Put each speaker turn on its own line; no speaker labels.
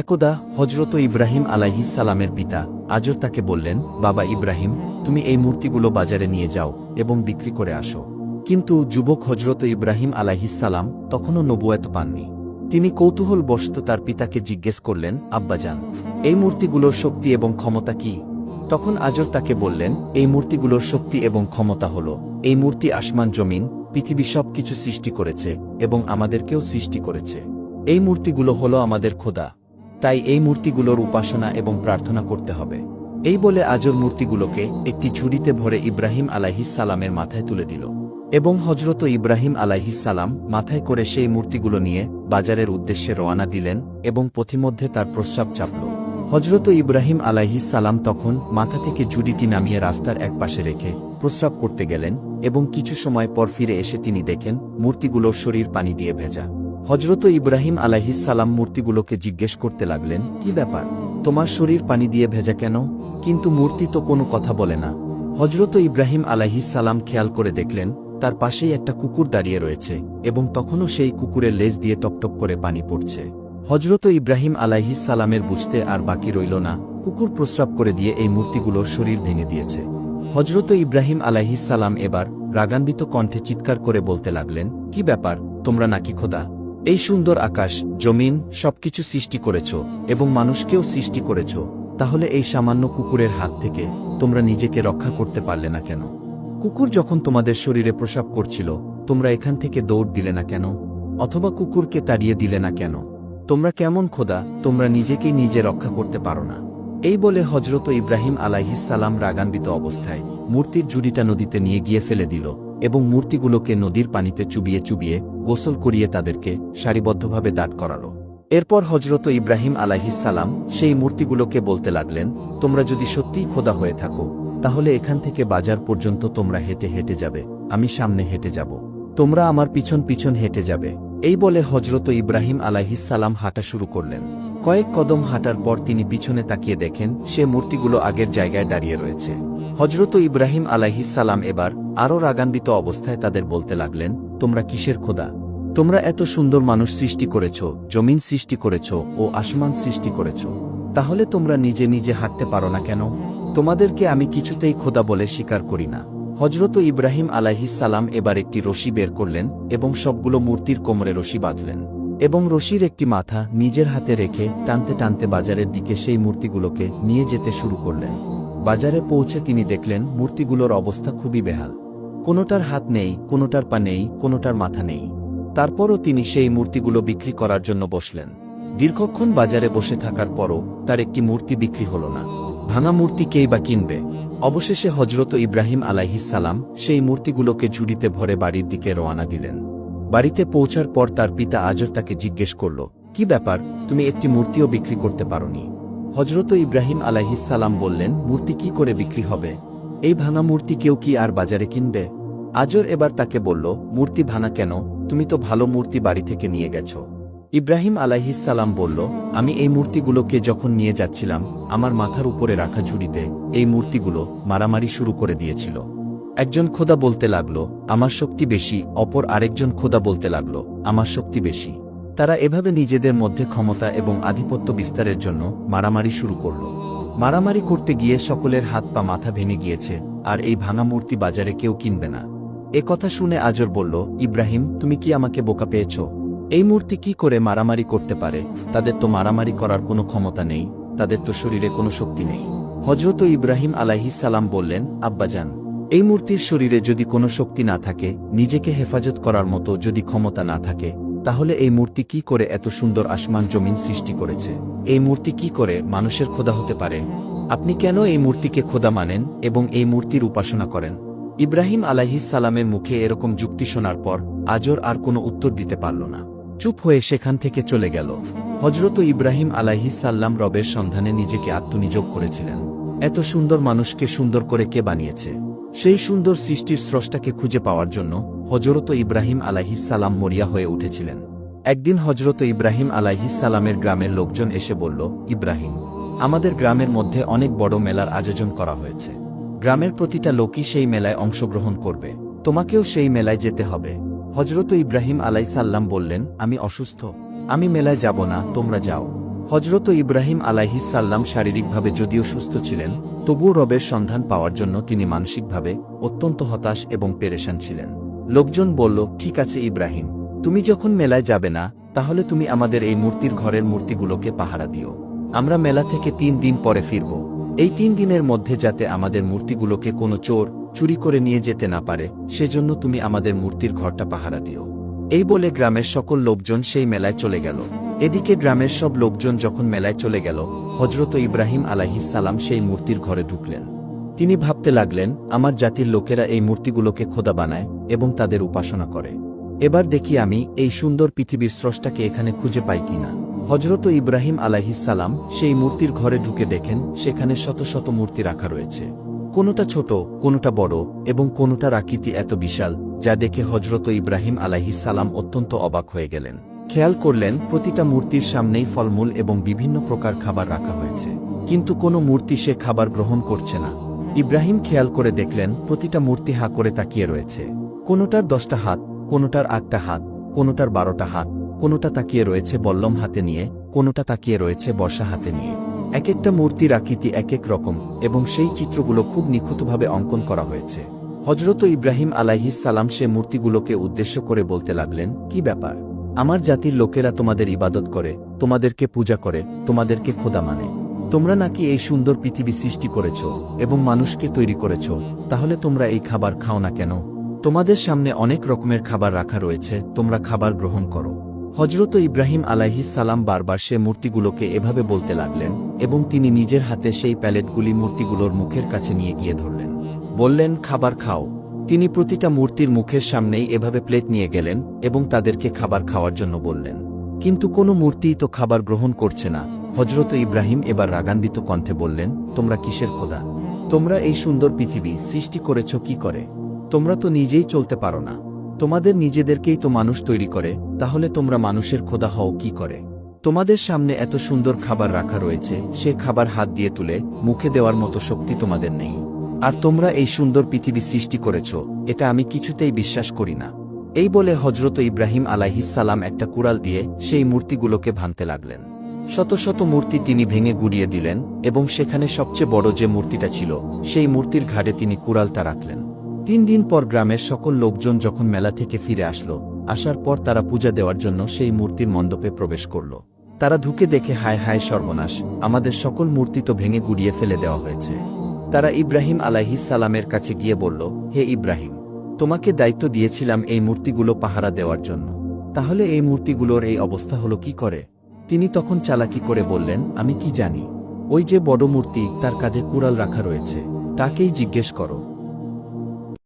একদা হজরত ইব্রাহিম সালামের পিতা আজর তাকে বললেন, বাবা ইব্রাহিম, তুমি এই মূর্তিগুলো বাজারে নিয়ে যাও এবং বিক্রি করে আসো। কিন্তু যুবক হজরত ইব্রাহিম সালাম তখনও নবুয়াত পাননি। তিনি কৌতূহল বশত তার পিতাকে জিজ্ঞেস করলেন আব্বাজান এই মূর্তিগুলোর শক্তি এবং ক্ষমতা কি? তখন আজর তাকে বললেন, এই মূর্তিগুলোর শক্তি এবং ক্ষমতা হল, এই মূর্তি আসমান জমিন, পৃথিবী সব কিছু সৃষ্টি করেছে এবং আমাদেরকেও সৃষ্টি করেছে। এই মূর্তিগুলো হল আমাদের খোদা। তাই এই মূর্তিগুলোর উপাসনা এবং প্রার্থনা করতে হবে। এই বলে আজর মূর্তিগুলোকে একটি ঝুড়িতে ভরে ইব্রাহিম সালামের মাথায় তুলে দিল এবং হজরত ইব্রাহিম সালাম মাথায় করে সেই মূর্তিগুলো নিয়ে বাজারের উদ্দেশ্যে রওয়ানা দিলেন এবং পথিমধ্যে তার প্রস্রাব চাপল। হজরত ইব্রাহিম সালাম তখন মাথা থেকে ঝুড়িটি নামিয়ে রাস্তার এক পাশে রেখে প্রস্রাব করতে গেলেন এবং কিছু সময় পর ফিরে এসে তিনি দেখেন মূর্তিগুলোর শরীর পানি দিয়ে ভেজা। হজরত ইব্রাহিম সালাম মূর্তিগুলোকে জিজ্ঞেস করতে লাগলেন, কি ব্যাপার? তোমার শরীর পানি দিয়ে ভেজা কেন? কিন্তু মূর্তি তো কোনো কথা বলে না। হজরত ইব্রাহিম সালাম খেয়াল করে দেখলেন, তার পাশেই একটা কুকুর দাঁড়িয়ে রয়েছে এবং তখনও সেই কুকুরের লেজ দিয়ে টপটপ করে পানি পড়ছে। হজরত ইব্রাহিম সালামের বুঝতে আর বাকি রইল না, কুকুর প্রস্রাব করে দিয়ে এই মূর্তিগুলোর শরীর ভেঙে দিয়েছে। হজরত ইব্রাহিম সালাম এবার রাগান্বিত কণ্ঠে চিৎকার করে বলতে লাগলেন, কি ব্যাপার? তোমরা নাকি খোদা? এই সুন্দর আকাশ, জমিন, সবকিছু সৃষ্টি করেছ এবং মানুষকেও সৃষ্টি করেছ, তাহলে এই সামান্য কুকুরের হাত থেকে তোমরা নিজেকে রক্ষা করতে পারলে না কেন? কুকুর যখন তোমাদের শরীরে প্রসাব করছিল, তোমরা এখান থেকে দৌড় দিলে না কেন? অথবা কুকুরকে তাড়িয়ে দিলে না কেন? তোমরা কেমন খোদা, তোমরা নিজেকেই নিজে রক্ষা করতে পারো না। এই বলে হজরত ইব্রাহিম আলাইহিস সালাম রাগান্বিত অবস্থায় মূর্তির জুড়িটা নদীতে নিয়ে গিয়ে ফেলে দিল। এবং মূর্তিগুলোকে নদীর পানিতে চুবিয়ে চুবিয়ে গোসল করিয়ে তাদেরকে সারিবদ্ধভাবে দাঁড় করালো। এরপর হজরত ইব্রাহিম সালাম সেই মূর্তিগুলোকে বলতে লাগলেন, তোমরা যদি সত্যিই খোদা হয়ে থাকো, তাহলে এখান থেকে বাজার পর্যন্ত তোমরা হেঁটে হেঁটে যাবে, আমি সামনে হেঁটে যাব। তোমরা আমার পিছন পিছন হেঁটে যাবে। এই বলে হজরত ইব্রাহিম সালাম হাঁটা শুরু করলেন। কয়েক কদম হাঁটার পর তিনি পিছনে তাকিয়ে দেখেন, সে মূর্তিগুলো আগের জায়গায় দাঁড়িয়ে রয়েছে। হজরত ইব্রাহিম আলাইহিস সালাম এবার আরও রাগান্বিত অবস্থায় তাদের বলতে লাগলেন, তোমরা কিসের খোদা? তোমরা এত সুন্দর মানুষ সৃষ্টি করেছ, জমিন সৃষ্টি করেছ ও আসমান সৃষ্টি করেছ। তাহলে তোমরা নিজে নিজে হাঁটতে পারো না কেন? তোমাদেরকে আমি কিছুতেই খোদা বলে স্বীকার করি না। হজরত ইব্রাহিম সালাম এবার একটি রশি বের করলেন এবং সবগুলো মূর্তির কোমরে রশি বাঁধলেন এবং রশির একটি মাথা নিজের হাতে রেখে টানতে টানতে বাজারের দিকে সেই মূর্তিগুলোকে নিয়ে যেতে শুরু করলেন। বাজারে পৌঁছে তিনি দেখলেন মূর্তিগুলোর অবস্থা খুবই বেহাল। কোনোটার হাত নেই, কোনোটার পা নেই, কোনোটার মাথা নেই। তারপরও তিনি সেই মূর্তিগুলো বিক্রি করার জন্য বসলেন। দীর্ঘক্ষণ বাজারে বসে থাকার পরও তার একটি মূর্তি বিক্রি হল না। ভাঙা মূর্তি কেই বা কিনবে? অবশেষে হজরত ইব্রাহিম আলাইহিস সালাম সেই মূর্তিগুলোকে ঝুড়িতে ভরে বাড়ির দিকে রওয়ানা দিলেন। বাড়িতে পৌঁছার পর তার পিতা আজর তাকে জিজ্ঞেস করল, কি ব্যাপার? তুমি একটি মূর্তিও বিক্রি করতে পারোনি। হজরত ইব্রাহিম আলাইহিস সালাম বললেন, মূর্তি কি করে বিক্রি হবে? এই ভাঙা মূর্তি কেউ কি আর বাজারে কিনবে? আজর এবার তাকে বলল, মূর্তি ভাঙা কেন? তুমি তো ভালো মূর্তি বাড়ি থেকে নিয়ে গেছো। ইব্রাহিম আলাইহিস সালাম বলল, আমি এই মূর্তিগুলোকে যখন নিয়ে যাচ্ছিলাম, আমার মাথার উপরে রাখা ঝুড়িতে এই মূর্তিগুলো মারামারি শুরু করে দিয়েছিল। একজন খোদা বলতে লাগল, আমার শক্তি বেশি, অপর আরেকজন খোদা বলতে লাগল, আমার শক্তি বেশি। তারা এভাবে নিজেদের মধ্যে ক্ষমতা এবং আধিপত্য বিস্তারের জন্য মারামারি শুরু করল। মারামারি করতে গিয়ে সকলের হাত পা মাথা ভেঙে গিয়েছে, আর এই ভাঙা মূর্তি বাজারে কেউ কিনবে না। এ কথা শুনে আজর বলল, ইব্রাহিম, তুমি কি আমাকে বোকা পেয়েছ? এই মূর্তি কি করে মারামারি করতে পারে? তাদের তো মারামারি করার কোনো ক্ষমতা নেই, তাদের তো শরীরে কোনো শক্তি নেই। হজরত ইব্রাহিম আলাইহিস সালাম বললেন আব্বাজান এই মূর্তির শরীরে যদি কোনো শক্তি না থাকে, নিজেকে হেফাজত করার মতো যদি ক্ষমতা না থাকে তাহলে এই মূর্তি কি করে এত সুন্দর আসমান জমিন সৃষ্টি করেছে? এই মূর্তি কি করে মানুষের খোদা হতে পারে? আপনি কেন এই মূর্তিকে খোদা মানেন এবং এই মূর্তির উপাসনা করেন? ইব্রাহিম সালামের মুখে এরকম যুক্তি শোনার পর আজর আর কোনো উত্তর দিতে পারল না। চুপ হয়ে সেখান থেকে চলে গেল। হজরত ইব্রাহিম সাল্লাম রবের সন্ধানে নিজেকে আত্মনিযোগ করেছিলেন। এত সুন্দর মানুষকে সুন্দর করে কে বানিয়েছে? সেই সুন্দর সৃষ্টির স্রষ্টাকে খুঁজে পাওয়ার জন্য হজরত ইব্রাহিম আলাইহিস সালাম মরিয়া হয়ে উঠেছিলেন। একদিন হজরত ইব্রাহিম আলাইহিস সালামের গ্রামের লোকজন এসে বলল, ইব্রাহিম, আমাদের গ্রামের মধ্যে অনেক বড় মেলার আয়োজন করা হয়েছে। গ্রামের প্রতিটা লোকই সেই মেলায় অংশগ্রহণ করবে। তোমাকেও সেই মেলায় যেতে হবে। হজরত ইব্রাহিম আলাই সাল্লাম বললেন, আমি অসুস্থ। আমি মেলায় যাব না, তোমরা যাও। হজরত ইব্রাহিম আলাইহিসাল্লাম শারীরিকভাবে যদিও সুস্থ ছিলেন তবুও রবের সন্ধান পাওয়ার জন্য তিনি মানসিকভাবে অত্যন্ত হতাশ এবং পেরেশান ছিলেন। লোকজন বলল, ঠিক আছে ইব্রাহিম, তুমি যখন মেলায় যাবে না, তাহলে তুমি আমাদের এই মূর্তির ঘরের মূর্তিগুলোকে পাহারা দিও। আমরা মেলা থেকে তিন দিন পরে ফিরব। এই তিন দিনের মধ্যে যাতে আমাদের মূর্তিগুলোকে কোনো চোর চুরি করে নিয়ে যেতে না পারে, সেজন্য তুমি আমাদের মূর্তির ঘরটা পাহারা দিও। এই বলে গ্রামের সকল লোকজন সেই মেলায় চলে গেল। এদিকে গ্রামের সব লোকজন যখন মেলায় চলে গেল হজরত ইব্রাহিম আলাহিসাল্লাম সেই মূর্তির ঘরে ঢুকলেন। তিনি ভাবতে লাগলেন, আমার জাতির লোকেরা এই মূর্তিগুলোকে খোদা বানায় এবং তাদের উপাসনা করে। এবার দেখি আমি এই সুন্দর পৃথিবীর স্রষ্টাকে এখানে খুঁজে পাই কিনা। হজরত ইব্রাহিম আলাহিসাল্লাম সেই মূর্তির ঘরে ঢুকে দেখেন, সেখানে শত শত মূর্তি রাখা রয়েছে। কোনোটা ছোট, কোনোটা বড় এবং কোনোটার আকৃতি এত বিশাল, যা দেখে হজরত ইব্রাহিম আলাহিসাল্লাম অত্যন্ত অবাক হয়ে গেলেন। খেয়াল করলেন, প্রতিটা মূর্তির সামনেই ফলমূল এবং বিভিন্ন প্রকার খাবার রাখা হয়েছে। কিন্তু কোনো মূর্তি সে খাবার গ্রহণ করছে না। ইব্রাহিম খেয়াল করে দেখলেন, প্রতিটা মূর্তি হা করে তাকিয়ে রয়েছে। কোনোটার দশটা হাত, কোনোটার আটটা হাত, কোনোটার বারোটা হাত, কোনোটা তাকিয়ে রয়েছে বল্লম হাতে নিয়ে, কোনোটা তাকিয়ে রয়েছে বর্ষা হাতে নিয়ে। এক একটা মূর্তির আকৃতি এক এক রকম এবং সেই চিত্রগুলো খুব নিখুঁতভাবে অঙ্কন করা হয়েছে। হজরত ইব্রাহিম আলাইহিস সালাম সে মূর্তিগুলোকে উদ্দেশ্য করে বলতে লাগলেন, কি ব্যাপার? আমার জাতির লোকেরা তোমাদের ইবাদত করে, তোমাদেরকে পূজা করে, তোমাদেরকে খোদা মানে। তোমরা নাকি এই সুন্দর পৃথিবী সৃষ্টি করেছ এবং মানুষকে তৈরি করেছ, তাহলে তোমরা এই খাবার খাও না কেন? তোমাদের সামনে অনেক রকমের খাবার রাখা রয়েছে, তোমরা খাবার গ্রহণ করো। হজরত ইব্রাহিম আলাইহিস সালাম বারবার সে মূর্তিগুলোকে এভাবে বলতে লাগলেন এবং তিনি নিজের হাতে সেই প্যালেটগুলি মূর্তিগুলোর মুখের কাছে নিয়ে গিয়ে ধরলেন। বললেন, খাবার খাও। তিনি প্রতিটা মূর্তির মুখের সামনেই এভাবে প্লেট নিয়ে গেলেন এবং তাদেরকে খাবার খাওয়ার জন্য বললেন, কিন্তু কোনো মূর্তিই তো খাবার গ্রহণ করছে না। হজরত ইব্রাহিম এবার রাগান্বিত কণ্ঠে বললেন, তোমরা কিসের খোদা? তোমরা এই সুন্দর পৃথিবী সৃষ্টি করেছ কি করে? তোমরা তো নিজেই চলতে পারো না। তোমাদের নিজেদেরকেই তো মানুষ তৈরি করে, তাহলে তোমরা মানুষের খোদা হও কি করে? তোমাদের সামনে এত সুন্দর খাবার রাখা রয়েছে, সে খাবার হাত দিয়ে তুলে মুখে দেওয়ার মতো শক্তি তোমাদের নেই। আর তোমরা এই সুন্দর পৃথিবী সৃষ্টি করেছ, এটা আমি কিছুতেই বিশ্বাস করি না। এই বলে হজরত ইব্রাহিম আলাইহিসাল্লাম একটা কুড়াল দিয়ে সেই মূর্তিগুলোকে ভাঙতে লাগলেন। শত শত মূর্তি তিনি ভেঙে গুড়িয়ে দিলেন এবং সেখানে সবচেয়ে বড় যে মূর্তিটা ছিল, সেই মূর্তির ঘাটে তিনি কুড়ালটা রাখলেন। তিন দিন পর গ্রামের সকল লোকজন যখন মেলা থেকে ফিরে আসলো, আসার পর তারা পূজা দেওয়ার জন্য সেই মূর্তির মণ্ডপে প্রবেশ করল। তারা ঢুকে দেখে হায় হায় সর্বনাশ, আমাদের সকল মূর্তি তো ভেঙে গুড়িয়ে ফেলে দেওয়া হয়েছে। তারা ইব্রাহিম সালামের কাছে গিয়ে বলল, হে ইব্রাহিম, তোমাকে দায়িত্ব দিয়েছিলাম এই মূর্তিগুলো পাহারা দেওয়ার জন্য। তাহলে এই মূর্তিগুলোর এই অবস্থা হলো কি করে? তিনি তখন চালাকি করে বললেন, আমি কি জানি? ওই যে বড় মূর্তি, তার কাঁধে কুড়াল রাখা রয়েছে। তাকেই জিজ্ঞেস করো।